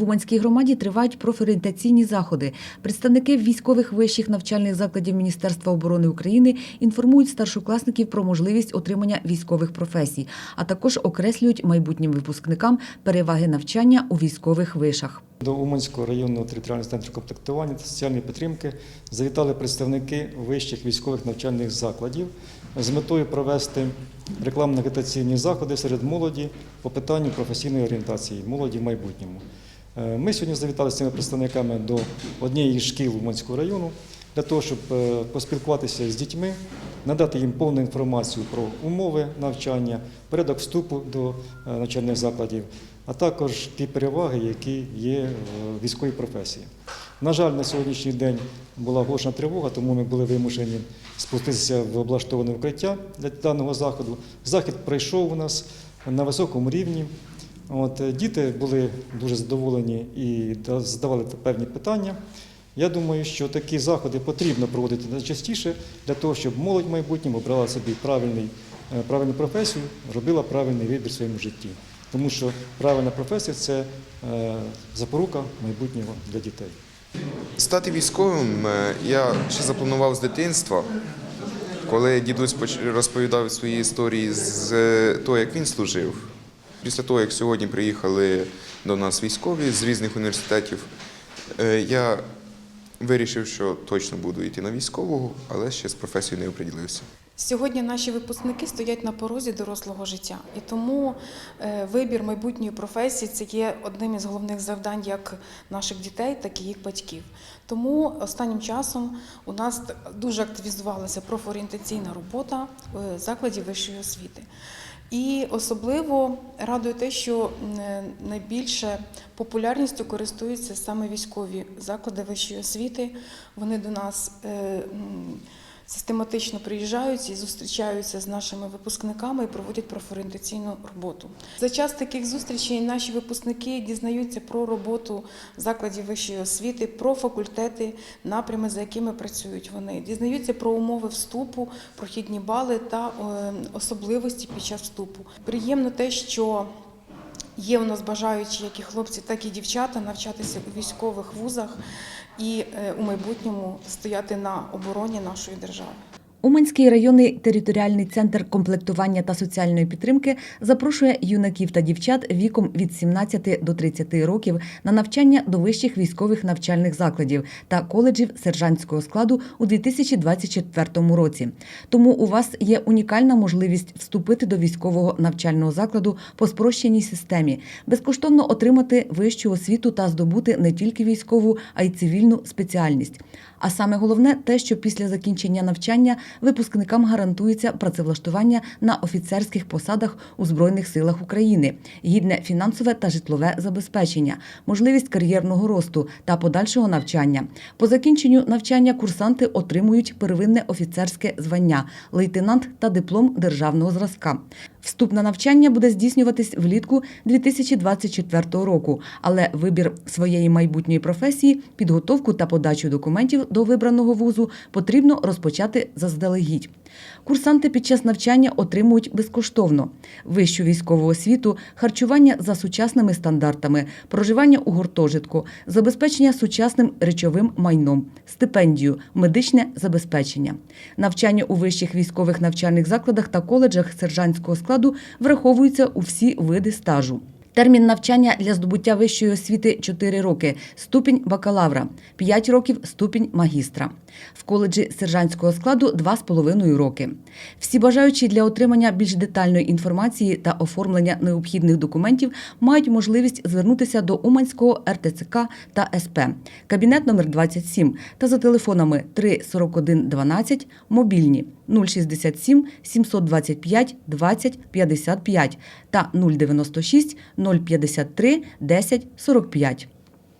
В Уманській громаді тривають профорієнтаційні заходи. Представники військових вищих навчальних закладів Міністерства оборони України інформують старшокласників про можливість отримання військових професій, а також окреслюють майбутнім випускникам переваги навчання у військових вишах. До Уманського районного територіального центру комплектування та соціальної підтримки завітали представники вищих військових навчальних закладів з метою провести рекламно-агітаційні заходи серед молоді по питанню професійної орієнтації молоді в майбутньому. Е, Ми сьогодні завітали з цими представниками до однієї шкіл Уманського району для того, щоб е, поспілкуватися з дітьми, надати їм повну інформацію про умови навчання, порядок вступу до е, навчальних закладів, а також ті переваги, які є в військовій професії. На жаль, на сьогоднішній день була оголошена тривога, тому ми були вимушені спуститися в облаштоване укриття для даного заходу. Захід пройшов у нас на високому рівні. От, е, діти були дуже задоволені і задавали певні питання. Я думаю, що такі заходи потрібно проводити найчастіше для того, щоб молодь в майбутньому обрала собі правильний, е, правильну професію, робила правильний вибір в своєму житті. Тому що правильна професія це е, запорука майбутнього для дітей. Стати військовим я ще запланував з дитинства, коли дідусь розповідав свої історії з того, як він служив. Після того, як сьогодні приїхали до нас військові з різних університетів, е, я вирішив, що точно буду йти на військового, але ще з професією не оприділився. Сьогодні наші випускники стоять на порозі дорослого життя, і тому е, вибір майбутньої професії це є одним із головних завдань як наших дітей, так і їх батьків. Тому останнім часом у нас дуже активізувалася профорієнтаційна робота в закладі вищої освіти. І особливо радує те, що найбільше популярністю користуються саме військові заклади вищої освіти. Вони до нас е, систематично приїжджають і зустрічаються з нашими випускниками і проводять профорієнтаційну роботу. За час таких зустрічей наші випускники дізнаються про роботу закладів вищої освіти, про факультети, напрями, за якими працюють вони, дізнаються про умови вступу, прохідні бали та е, особливості під час вступу. Приємно те, що Є у нас бажаючі як і хлопці, так і дівчата навчатися у військових вузах і е, у майбутньому стояти на обороні нашої держави. Уманський районний територіальний центр комплектування та соціальної підтримки запрошує юнаків та дівчат віком від 17 до 30 років на навчання до вищих військових навчальних закладів та коледжів сержантського складу у 2024 році. Тому у вас є унікальна можливість вступити до військового навчального закладу по спрощеній системі, безкоштовно отримати вищу освіту та здобути не тільки військову, а й цивільну спеціальність. А саме головне те, що після закінчення навчання випускникам гарантується працевлаштування на офіцерських посадах у Збройних силах України, гідне фінансове та житлове забезпечення, можливість кар'єрного росту та подальшого навчання. По закінченню навчання курсанти отримують первинне офіцерське звання, лейтенант та диплом державного зразка. Вступ на навчання буде здійснюватись влітку 2024 року, але вибір своєї майбутньої професії, підготовку та подачу документів до вибраного вузу потрібно розпочати заздалегідь. Курсанти під час навчання отримують безкоштовно вищу військову освіту, харчування за сучасними стандартами, проживання у гуртожитку, забезпечення сучасним речовим майном, стипендію, медичне забезпечення. Навчання у вищих військових навчальних закладах та коледжах сержантського складу враховуються у всі види стажу. Термін навчання для здобуття вищої освіти 4 роки, ступінь бакалавра, 5 років ступінь магістра. В коледжі сержантського складу 2,5 роки. Всі бажаючі для отримання більш детальної інформації та оформлення необхідних документів мають можливість звернутися до Уманського РТЦК та СП. Кабінет номер 27 та за телефонами 3 41 12, мобільні 067 725 20 55 та 096 053 10 45.